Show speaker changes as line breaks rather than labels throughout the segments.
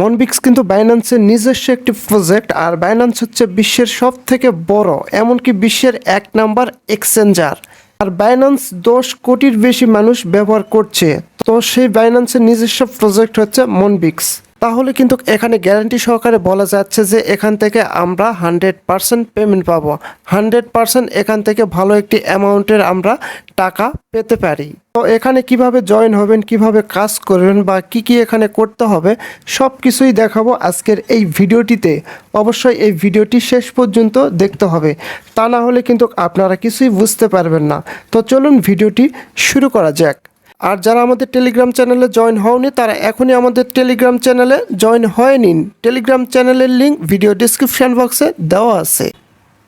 মনবিক্স কিন্তু বাইন্যান্সের নিজস্ব একটি প্রজেক্ট আর বাইন্যান্স হচ্ছে বিশ্বের সব থেকে বড়, এমনকি বিশ্বের এক নাম্বার এক্সচেঞ্জার আর বাইন্যান্স দশ কোটির বেশি মানুষ ব্যবহার করছে, তো সেই বাইন্যান্সের নিজস্ব প্রজেক্ট হচ্ছে মনবিক্স তাহলে কিন্তু এখানে গ্যারান্টি সহকারে বলা যাচ্ছে যে এখান থেকে আমরা হান্ড্রেড পার্সেন্ট পেমেন্ট পাবো। হান্ড্রেড পার্সেন্ট এখান থেকে ভালো একটি অ্যামাউন্টের আমরা টাকা পেতে পারি। তো এখানে কীভাবে জয়েন হবেন, কীভাবে কাজ করবেন বা কি কি এখানে করতে হবে সব কিছুই দেখাবো আজকের এই ভিডিওটিতে। অবশ্যই এই ভিডিওটি শেষ পর্যন্ত দেখতে হবে। তা না হলে কিন্তু আপনারা কিছুই বুঝতে পারবেন না। তো চলুন ভিডিওটি শুরু করা যাক। আর যারা আমাদের টেলিগ্রাম চ্যানেলে জয়েন হওনি, তারা এখনই আমাদের টেলিগ্রাম চ্যানেলে জয়েন হয়ে নিন। টেলিগ্রাম চ্যানেলের লিঙ্ক ভিডিও ডিসক্রিপশন বক্সে দেওয়া আছে।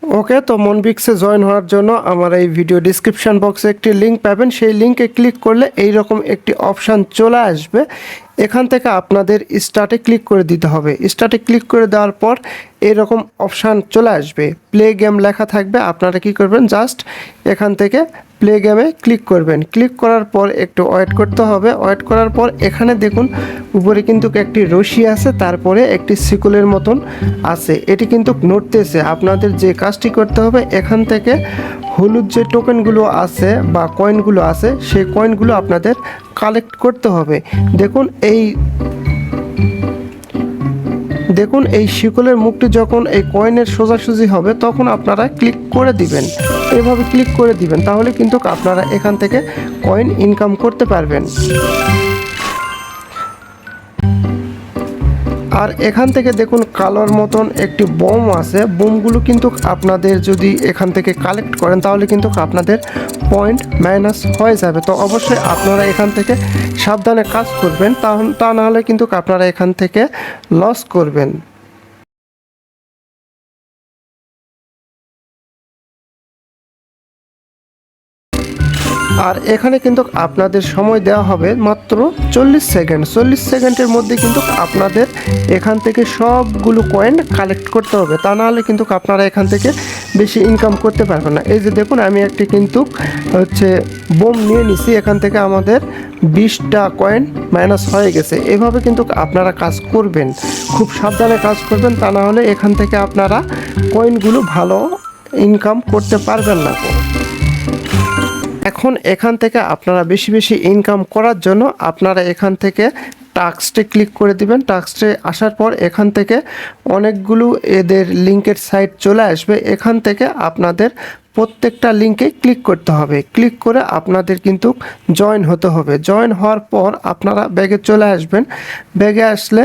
ওকে তো মনবিক্সে জয়েন হওয়ার জন্য আমার এই ভিডিও ডিসক্রিপশন বক্সে একটি লিঙ্ক পাবেন। সেই লিঙ্কে ক্লিক করলে এই রকম একটি অপশান চলে আসবে। এখান থেকে আপনাদের স্টার্টে ক্লিক করে দিতে হবে। স্টার্টে ক্লিক করে দেওয়ার পর এরকম অপশান চলে আসবে। প্লে গেম লেখা থাকবে। আপনারা কি করবেন? জাস্ট এখান থেকে প্লে গেমে ক্লিক করবেন। ক্লিক করার পর একটু ওয়েট করতে হবে। ওয়েট করার পর এখানে দেখুন, উপরে কিন্তু একটি রশি আছে, তারপরে একটি সিকুলের মতন আছে। এটি কিন্তু নড়তেছে। আপনাদের যে কাজটি করতে হবে, এখান থেকে হলুদ যে টোকেনগুলো আছে বা কয়েনগুলো আছে, সেই কয়েনগুলো আপনাদের কালেক্ট করতে হবে। দেখুন, এই দেখুন, এই শিকলের মুখটি যখন এই কয়েনের সোজাসুজি হবে, তখন আপনারা ক্লিক করে দিবেন। এভাবে ক্লিক করে দিবেন, তাহলে কিন্তু আপনারা এখান থেকে কয়েন ইনকাম করতে পারবেন। আর এখান থেকে দেখুন কালোর মতন একটি বোম আছে, বোমগুলো কিন্তু আপনাদের যদি এখান থেকে কালেক্ট করেন, তাহলে কিন্তু আপনাদের পয়েন্ট মাইনাস হয়ে যাবে। তো অবশ্যই আপনারা এখান থেকে সাবধানে কাজ করবেন তা তা নাহলে কিন্তু আপনারা এখান থেকে লস করবেন। আর এখানে কিন্তু আপনাদের সময় দেওয়া হবে মাত্র চল্লিশ সেকেন্ড। চল্লিশ সেকেন্ডের মধ্যে কিন্তু আপনাদের এখান থেকে সবগুলো কয়েন কালেক্ট করতে হবে। তা নাহলে কিন্তু আপনারা এখান থেকে বেশি ইনকাম করতে পারবেন না। এই যে দেখুন, আমি একটি কিন্তু হচ্ছে বোম নিয়ে নিছি। এখান থেকে আমাদের বিশটা কয়েন মাইনাস হয়ে গেছে। এভাবে কিন্তু আপনারা কাজ করবেন। খুব সাবধানে কাজ করবেন। তা না হলে এখান থেকে আপনারা কয়েনগুলো ভালো ইনকাম করতে পারবেন না। এখন এখান থেকে আপনারা বেশি বেশি ইনকাম করার জন্য আপনারা এখান থেকে টাক্সটে ক্লিক করে দিবেন। টাক্সটে আসার পর এখান থেকে অনেকগুলো এদের লিঙ্কের সাইট চলে আসবে। এখান থেকে আপনাদের প্রত্যেকটা লিঙ্কে ক্লিক করতে হবে। ক্লিক করে আপনাদের কিন্তু জয়েন হতে হবে। জয়েন হওয়ার পর আপনারা ব্যাগে চলে আসবেন। ব্যাগে আসলে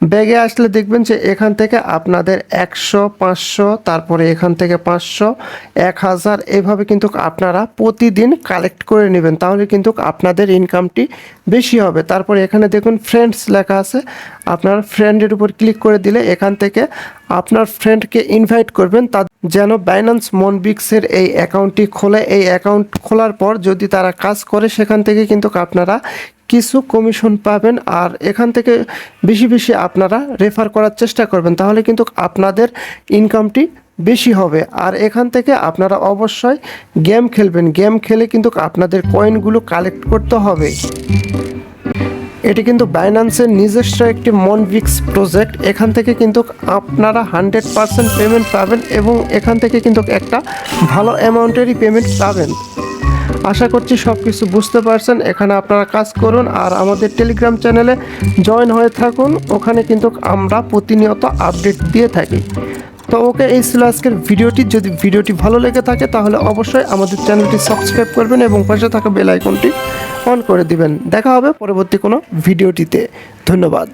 ব্যাগে আসলে দেখবেন যে এখান থেকে আপনাদের একশো, পাঁচশো, তারপরে এখান থেকে পাঁচশো, এক হাজার এভাবে কিন্তু আপনারা প্রতিদিন কালেক্ট করে নেবেন। তাহলে কিন্তু আপনাদের ইনকামটি বেশি হবে। তারপরে এখানে দেখুন ফ্রেন্ডস লেখা আছে। আপনার ফ্রেন্ডের উপর ক্লিক করে দিলে এখান থেকে আপনার ফ্রেন্ডকে ইনভাইট করবেন। তা যেন বাইন্যান্স মনবিক্সের এই অ্যাকাউন্টটি খোলে। এই অ্যাকাউন্ট খোলার পর যদি তারা কাজ করে, সেখান থেকে কিন্তু আপনারা কিছু কমিশন পাবেন আর এখান থেকে বেশি বেশি আপনারা রেফার করার চেষ্টা করবেন, তাহলে কিন্তু আপনাদের ইনকামটি বেশি হবে। আর এখান থেকে আপনারা অবশ্যই গেম খেলবেন। গেম খেলে কিন্তু আপনাদের কয়েনগুলো কালেক্ট করতে হবে। এটি কিন্তু বাইন্যান্সের নিজস্ব একটি মনভিক্স প্রজেক্ট এখান থেকে কিন্তু আপনারা হান্ড্রেড পারসেন্ট পেমেন্ট পাবেন এবং এখান থেকে কিন্তু একটা ভালো অ্যামাউন্টেরই পেমেন্ট পাবেন। আশা করছি সব কিছু বুঝতে পারছেন। এখানে আপনারা কাজ করুন আর আমাদের টেলিগ্রাম চ্যানেলে জয়েন হয়ে থাকুন। ওখানে কিন্তু আমরা প্রতিনিয়ত আপডেট দিয়ে থাকি। তো ওকে, এই ছিল আজকের ভিডিওটি। যদি ভিডিওটি ভালো লেগে থাকে, তাহলে অবশ্যই আমাদের চ্যানেলটি সাবস্ক্রাইব করবেন এবং পাশে থাকা বেল আইকনটি অন করে দিবেন। দেখা হবে পরবর্তী কোনো ভিডিওটিতে। ধন্যবাদ।